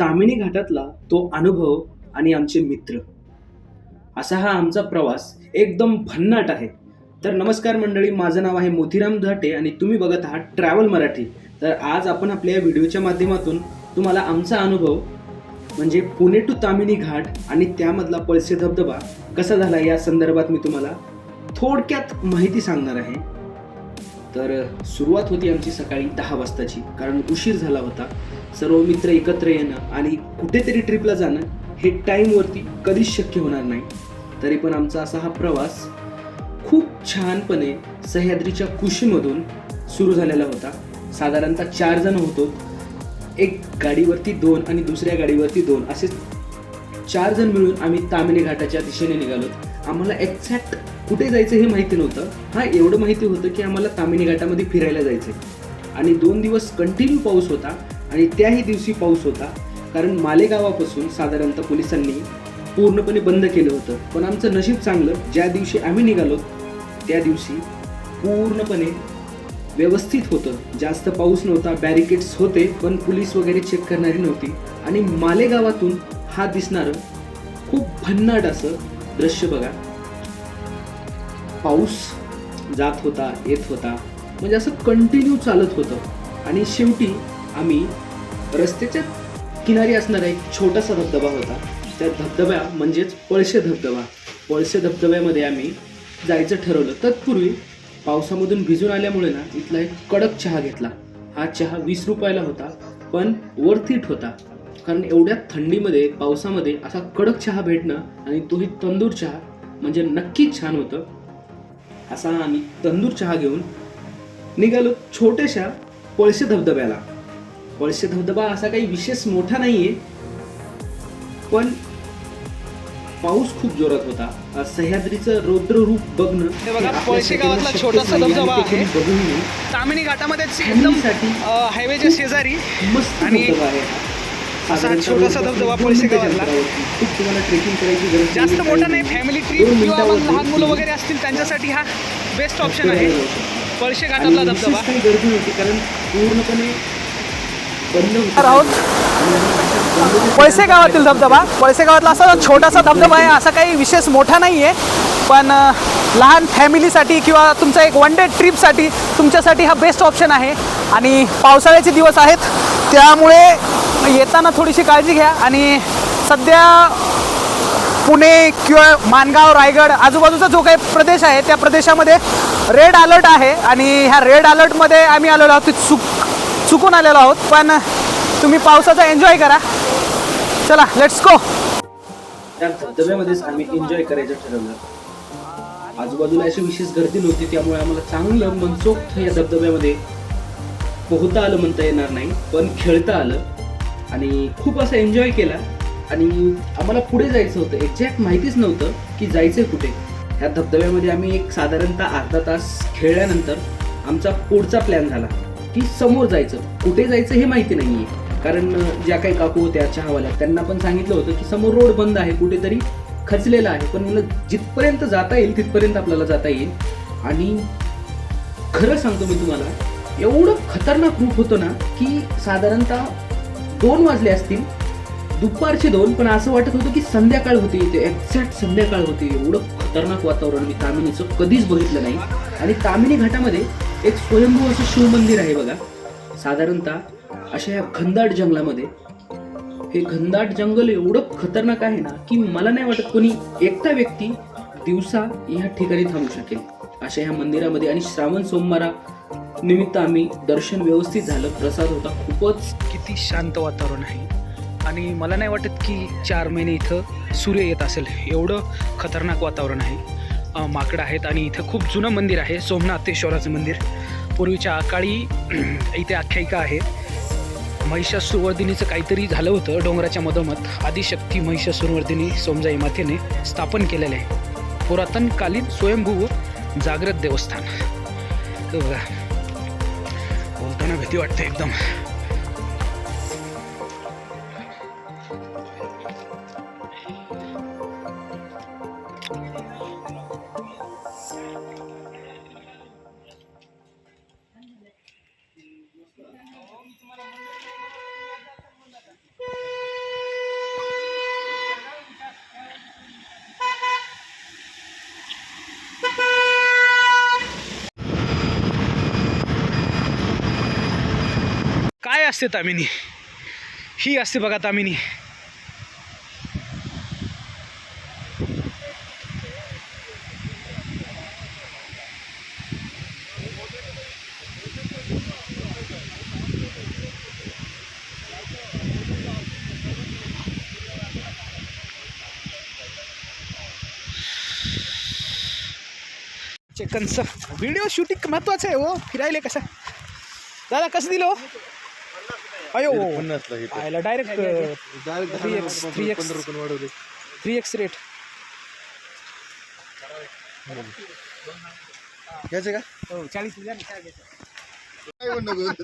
तामिनी घाटातला तो अनुभव आणि आमचे मित्र. असा हा आमचा प्रवास एकदम भन्नाट आहे. तर नमस्कार मंडळी माझं नाव आहे मोतीराम धाटे आणि तुम्ही बघत आहात ट्रॅव्हल मराठी. तर आज आपण आपल्या या व्हिडिओच्या माध्यमातून तुम्हाला आमचा अनुभव म्हणजे पुणे टू तामिनी घाट आणि त्यामधला पळसे धबधबा कसा झाला या संदर्भात मी तुम्हाला थोडक्यात माहिती सांगणार आहे. तर सुरुवात होती आमची सकाळी दहा वाजताची कारण उशीर झाला होता. सर्व मित्र एकत्र येणं आणि कुठेतरी ट्रिपला जाणं हे टाईमवरती कधीच शक्य होणार नाही. तरी पण आमचा असा हा प्रवास खूप छानपणे सह्याद्रीच्या कुशीमधून सुरू झालेला होता. साधारणतः चार जण होतो. एक गाडीवरती दोन आणि दुसऱ्या गाडीवरती दोन. असे चार जण मिळून आम्ही तामिनी घाटाच्या दिशेने निघालो. आम्हाला एक्झॅक्ट कुठे जायचं हे माहिती नव्हतं. हा एवढं माहिती होतं की आम्हाला तामिनी घाटामध्ये फिरायला जायचं आणि दोन दिवस कंटिन्यू पाऊस होता आणि त्याही दिवशी पाऊस होता. कारण मालेगावापासून साधारणतः पोलिसांनी पूर्णपणे बंद केलं होतं. पण आमचं नशीब चांगलं ज्या दिवशी आम्ही निघालो त्या दिवशी पूर्णपणे व्यवस्थित होतं. जास्त पाऊस नव्हता बॅरिकेड्स होते पण पोलीस वगैरे चेक करणारी नव्हती. आणि मालेगावातून हा दिसणारं खूप भन्नाट असं दृश्य बघा. पाऊस जात होता येत होता म्हणजे असं कंटिन्यू चालत होतं. आणि शेवटी आम्ही रस्त्याच्या किनारी असणारा एक छोटासा धबधबा होता. त्या धबधब्या म्हणजेच पळशे धबधबा. पळशे धबधब्यामध्ये आम्ही जायचं ठरवलं. तत्पूर्वी पावसामधून भिजून आल्यामुळे ना इथला एक कडक चहा घेतला. हा चहा वीस रुपयाला होता पण वर्थ इट होता. कारण एवढ्या थंडीमध्ये पावसामध्ये असा कडक चहा भेटणं आणि तोही तंदूर चहा म्हणजे नक्कीच छान होतं. असा आम्ही तंदूर चहा घेऊन निघालो छोट्याशा पळशे धबधब्याला पळशे धबधबा असा काही विशेष मोठा नाहीये पण पाऊस खूप जोरात होता सह्याद्रीचं रौद्र रूप बघणं हे बघा, पळशी गावातला छोटासा धबधबा आहे. नये. तामिनी घाटामध्येच एकदम हायवेच्या शेजारी मस्त आणि आहे. असा छोटासा धबधबा मिनिटाच्या गावातला. अंतरावरती. खूप तुम्हाला ट्रेकिंग करायची गरज जास्त मोठा नाही फॅमिली ट्रिप किंवा मग लहान मुलं वगैरे असतील त्यांच्यासाठी हा बेस्ट ऑप्शन आहे. पळशे घाटातला धबधबा गर्दी कारण पूर्णपणे पळसे गावातील धबधबा पळसे गावातला असा छोटासा धबधबा आहे असा काही विशेष मोठा नाही आहे पण लहान फॅमिलीसाठी किंवा तुमचा एक वन डे ट्रिपसाठी तुमच्यासाठी हा बेस्ट ऑप्शन आहे आणि पावसाळ्याचे दिवस आहेत त्यामुळे येताना थोडीशी काळजी घ्या आणि सध्या पुणे किंवा मानगाव रायगड आजूबाजूचा जो काही प्रदेश आहे त्या प्रदेशामध्ये रेड अलर्ट आहे आणि ह्या रेड अलर्टमध्ये आम्ही आलेलो आहोत. चुक चुकून आलेलो आहोत पण तुम्ही पावसाचा एन्जॉय करा. चला लेट्स गो त्या धबधब्यामध्येच आम्ही एन्जॉय करायचं ठरवलं. आजूबाजूला अशी विशेष गर्दी नव्हती त्यामुळे आम्हाला चांगलं मनसोक्त या धबधब्यामध्ये पोहता आलं म्हणता येणार नाही पण खेळता आलं. आणि खूप असं एन्जॉय केला. आणि आम्हाला पुढे जायचं होतं. एक्झॅक्ट माहितीच नव्हतं की जायचं कुठे. ह्या धबधब्यामध्ये आम्ही एक साधारणतः अर्धा तास खेळल्यानंतर आमचा पुढचा प्लॅन झाला की समोर जायचं. कुठे जायचं हे माहिती नाही आहे कारण ज्या काही काकू होत्या चहावाल्या त्यांना पण सांगितलं होतं की समोर रोड बंद आहे कुठेतरी खचलेला आहे. पण मला जिथपर्यंत जाता येईल तिथपर्यंत आपल्याला जाता येईल. आणि खरं सांगतो मी तुम्हाला एवढं खतरनाक रूप होतं ना की साधारणतः दोन वाजले असतील. दुपारचे दोन पण असं वाटत होतं की संध्याकाळ होती ते एक्झॅक्ट संध्याकाळ होती. एवढं खतरनाक वातावरण मी तामिनीचं कधीच बघितलं नाही. आणि तामिनी घाटामध्ये एक स्वयंभू असं शिवमंदिर आहे बघा. साधारणतः अशा या घनदाट जंगलामध्ये. हे घनदाट जंगल एवढं खतरनाक आहे ना की मला नाही वाटत कोणी एकटा व्यक्ती दिवसा या ठिकाणी थांबू शकेल. अशा ह्या मंदिरामध्ये. आणि श्रावण सोमवारा निमित्त आम्ही दर्शन व्यवस्थित झालं. प्रसाद होता खूपच. किती शांत वातावरण आहे. आणि मला नाही वाटत की चार महिने इथं सूर्य येत असेल. एवढं खतरनाक वातावरण आहे. माकडं आहेत आणि इथं खूप जुनं मंदिर आहे. सोमनाथेश्वराचं मंदिर. पूर्वीच्या अकाळी इथे आख्यायिका आहे. महिषासुरवर्धिनीचं काहीतरी झालं होतं डोंगराच्या मधोमध. आदिशक्ती महिषासुरवर्धिनी सोमजाई मातेने स्थापन केलेलं आहे. पुरातनकालीन स्वयंभू व जागृत देवस्थान. बोलताना भीती वाटते एकदम. असते तामिनी. ही असते बघा तामिनी. चिकनचं. व्हिडिओ शूटिंग महत्वाचं आहे हो. फिरायले कसं? दादा कसं दिलं हो? हो? अयो आयला direct three x three x three x rate घ्यायचे का हो चाळीस हजार काय म्हणू नको.